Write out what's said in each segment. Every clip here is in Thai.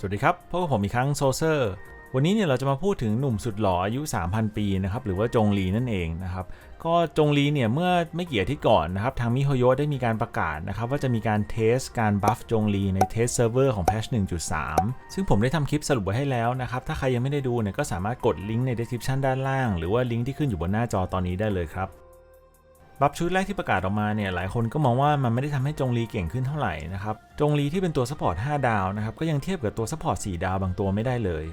สวัสดีครับพบกับผมอีกครั้งโซเซอร์วันนี้เนี่ยเราจะมาพูดถึงหนุ่มสุดหล่ออายุ 3,000 ปีนะครับหรือว่าจงลีนั่นเองนะครับก็จงลีเนี่ยเมื่อไม่กี่อาทิตย์ก่อนนะครับทางมิโฮโยได้มีการประกาศนะครับว่าจะมีการเทสการบัฟจงลีในเทสเซิร์ฟเวอร์ของ patch 1.3 ซึ่งผมได้ทำคลิปสรุปไว้ให้แล้วนะครับถ้าใครยังไม่ได้ดูเนี่ยก็สามารถกดลิงก์ใน description ด้านล่าง หรือว่าลิงก์ที่ขึ้นอยู่บนหน้าจอตอนนี้ได้เลยครับ บัฟชุดแรกที่ประกาศออกมาเนี่ยหลายคนก็มองว่ามันไม่ได้ทำให้จงลีเก่งขึ้นเท่าไหร่นะครับจงลีที่เป็นตัวซัพพอร์ต5ดาวนะครับก็ยังเทียบกับตัวซัพพอร์ต4ดาวบางตัวไม่ได้เลย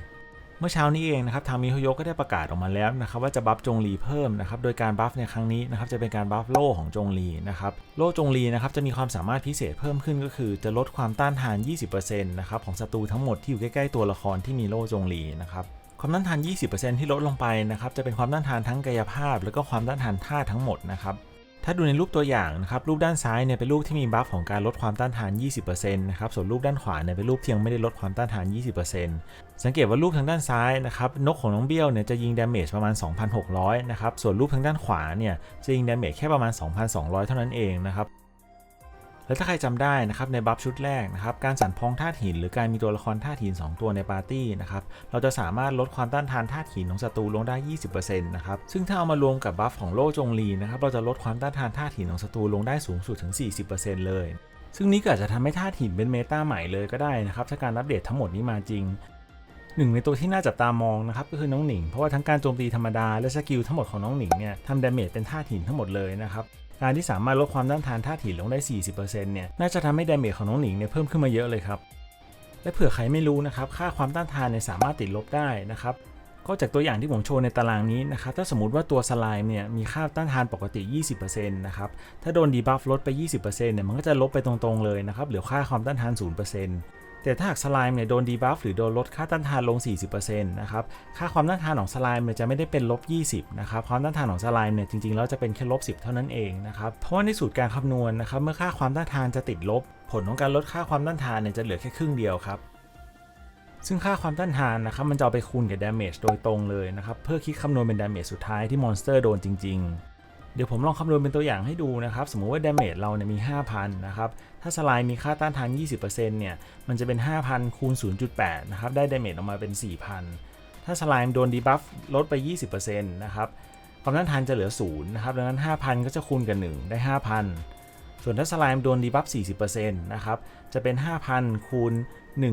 เมื่อเช้านี้เองนะครับทางมิโฮโยก็ได้ประกาศออกมาแล้วนะครับว่าจะบัฟจงลีเพิ่มนะครับโดยการบัฟในครั้งนี้นะครับจะเป็นการบัฟโล่ของจงลีนะครับโล่จงลีนะครับจะมีความสามารถพิเศษเพิ่มขึ้นก็คือ จะลดความต้านทาน 20%นะครับของศัตรูทั้งหมดที่อยู่ใกล้ๆตัวละครที่มีโล่จงลีนะครับความต้านทาน 20%ที่ลดลงไปนะครับจะเป็นความต้านทานทั้งกายภาพ แล้วก็ความต้านทานธาตุทั้งหมดนะครับ ถ้าดูในรูปตัวอย่างนะครับรูปด้านซ้ายเนี่ยเป็นรูปที่มีบัฟของการลดความต้านทาน 20%นะครับส่วนรูปด้านขวาเนี่ยเป็นรูปที่ยังไม่ได้ลดความต้านทาน 20%สังเกตว่ารูปทางด้านซ้ายนะครับนกของน้องเบี้ยวเนี่ยจะยิงดาเมจประมาณ 2,600 นะครับส่วนรูปทางด้านขวาเนี่ยจะยิงดาเมจแค่ประมาณ 2,200 เท่านั้นเองนะครับ และถ้าใครจำได้นะครับในบัฟชุดแรกนะครับการสั่นพองธาตุหิน หรือการมีตัวละครธาตุหิน 2 ตัวในปาร์ตี้นะครับเราจะสามารถลดความต้านทานธาตุหินของศัตรูลงได้ 20%นะครับซึ่งถ้าเอามารวมกับบัฟของโล่จงลีนะครับเราจะลดความต้านทานธาตุหินของศัตรูลงได้สูงสุดถึง 40%เลย ซึ่งนี้ก็อาจจะทำให้ธาตุหินเป็นเมตาใหม่เลยก็ได้นะครับถ้าการอัปเดตทั้งหมดนี้มาจริงหนึ่งในตัวที่น่าจับตามองนะครับก็คือน้องหนิงเพราะว่าทั้งการโจมตีธรรมดาและสกิลทั้งหมดของน้องหนิงเนี่ยทำดาเมจเป็นธาตุหินทั้งหมดเลยนะครับ การที่สามารถลดความต้านทานธาตุหินลงได้ 40%เนี่ยน่าจะทำให้ดาเมจของน้องหนิงเนี่ยเพิ่มขึ้นมาเยอะเลยครับ และเผื่อใครไม่รู้นะครับค่าความต้านทานเนี่ยสามารถติดลบได้นะครับก็จากตัวอย่างที่ผมโชว์ในตารางนี้นะครับ ถ้าสมมติว่าตัวสไลม์เนี่ยมีค่าต้านทานปกติ 20%นะครับ ถ้าโดนดีบัฟลดไป 20%เนี่ยมันก็จะลบไปตรงๆเลยนะครับ เหลือค่าความต้านทาน 0% แต่ถ้าหากสไลม์เนี่ยโดนดีบัฟหรือโดนลดค่าต้านทานลง 40%นะครับ ค่าความต้านทานของสไลม์เนี่ยจะไม่ได้เป็นลบ 20 นะครับ ความต้านทานของสไลม์เนี่ยจริงๆแล้วจะเป็นแค่ลบ 10 เท่านั้นเองนะครับ เพราะว่าในสูตรการคำนวณนะครับ เมื่อค่าความต้านทานจะติดลบ ผลของการลดค่าความต้านทานเนี่ยจะเหลือแค่ครึ่งเดียวครับซึ่งค่าความต้านทานนะครับมันจะเอาไปคูณกับดาเมจโดยตรงเลยนะครับเพื่อคิดคำนวณเป็นดาเมจสุดท้ายที่มอนสเตอร์โดนจริง ๆ เดี๋ยวผมลองคำนวณเป็นตัวอย่างให้ดูนะครับ สมมุติว่าดาเมจเราเนี่ยมี 5,000 นะครับ ถ้าสไลด์มีค่าต้านทาน 20%เนี่ย มันจะเป็น 5,000 คูณ 0.8 นะครับ ได้ดาเมจออกมาเป็น 4,000 ถ้าสไลม์โดนดีบัฟลดไป 20%นะครับ ความต้านทานจะเหลือ 0 นะครับ ดังนั้น 5,000 ก็จะคูณกับ1 ได้ 5,000 ส่วนถ้าสไลม์โดนดีบัฟ 40%นะครับ จะเป็น 5,000 คูณ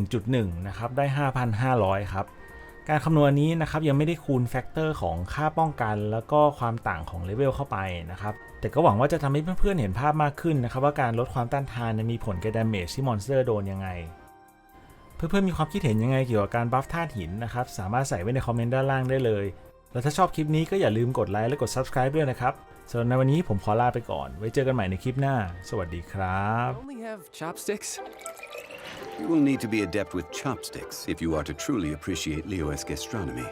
1.1 นะครับ ได้ 5,500 ครับ การคำนวณนี้นะครับยังไม่ได้คูณแฟกเตอร์ของค่าป้องกันแล้วก็ความต่างของเลเวลเข้าไปนะครับแต่ก็หวังว่าจะทำให้เพื่อนๆเห็นภาพมากขึ้นนะครับว่าการลดความต้านทานมีผลกับดาเมจที่มอนสเตอร์โดนยังไง เพื่อนๆมีความคิดเห็นยังไงเกี่ยวกับการบัฟธาตุหินนะครับสามารถใส่ไว้ในคอมเมนต์ด้านล่างได้เลย แล้วถ้าชอบคลิปนี้ก็อย่าลืมกดไลค์และกด subscribe ด้วยนะครับสำหรับในวันนี้ผมขอลาไปก่อน ไว้เจอกันใหม่ในคลิปหน้า สวัสดีครับ only have chopsticks? You will need to be adept with chopsticks if you are to truly appreciate Leo's gastronomy.